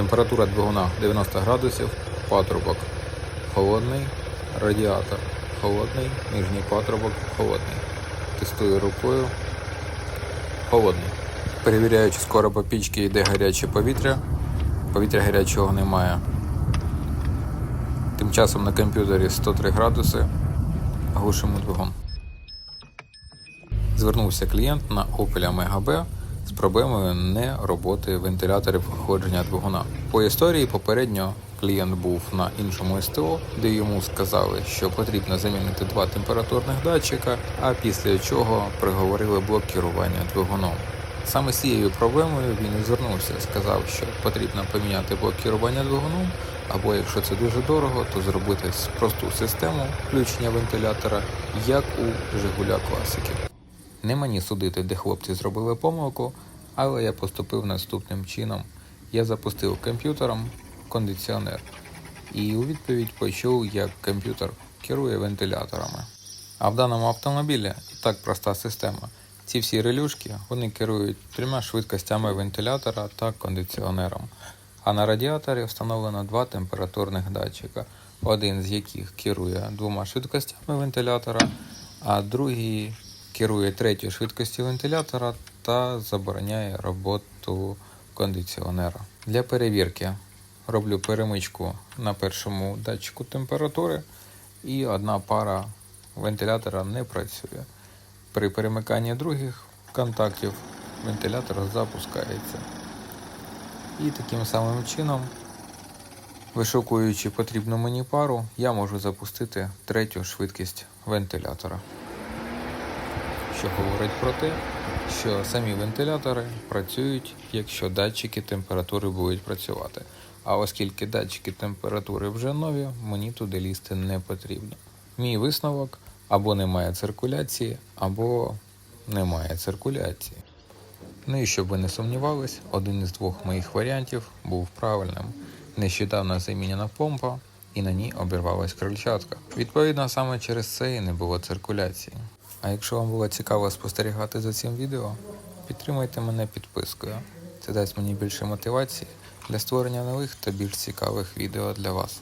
Температура двигуна 90 градусів, патрубок холодний, радіатор холодний, нижній патрубок холодний. Тестую рукою. Холодний. Перевіряючи з короба пічки йде гаряче повітря. Повітря гарячого немає. Тим часом на комп'ютері 103 градуси. Глушимо двигун. Звернувся клієнт на Opel Omega B проблемою не роботи вентиляторів охолодження двигуна. По історії попередньо клієнт був на іншому СТО, де йому сказали, що потрібно замінити два температурних датчика, а після чого приговорили блок керування двигуном. Саме з цією проблемою він і звернувся, сказав, що потрібно поміняти блок керування двигуном, або якщо це дуже дорого, то зробити просту систему включення вентилятора, як у Жигуля класики. Не мені судити, де хлопці зробили помилку, але я поступив наступним чином. Я запустив комп'ютером кондиціонер і у відповідь почув, як комп'ютер керує вентиляторами. А в даному автомобілі і так проста система. Ці всі релюшки вони керують трьома швидкостями вентилятора та кондиціонером. А на радіаторі встановлено два температурних датчика, один з яких керує двома швидкостями вентилятора, а другий керує третьою швидкістю вентилятора та забороняє роботу кондиціонера. Для перевірки роблю перемичку на першому датчику температури і одна пара вентилятора не працює. При перемиканні других контактів вентилятор запускається. І таким самим чином, вишукуючи потрібну мені пару, я можу запустити третю швидкість вентилятора що говорить про те, що самі вентилятори працюють, якщо датчики температури будуть працювати. А оскільки датчики температури вже нові, мені туди лізти не потрібно. Мій висновок або немає циркуляції, або немає циркуляції. Ну і щоб ви не сумнівались, один із двох моїх варіантів був правильним. Нещодавно замінена помпа, і на ній обірвалась крильчатка. Відповідно, саме через це і не було циркуляції. А якщо вам було цікаво спостерігати за цим відео, підтримайте мене підпискою. Це дасть мені більше мотивації для створення нових та більш цікавих відео для вас.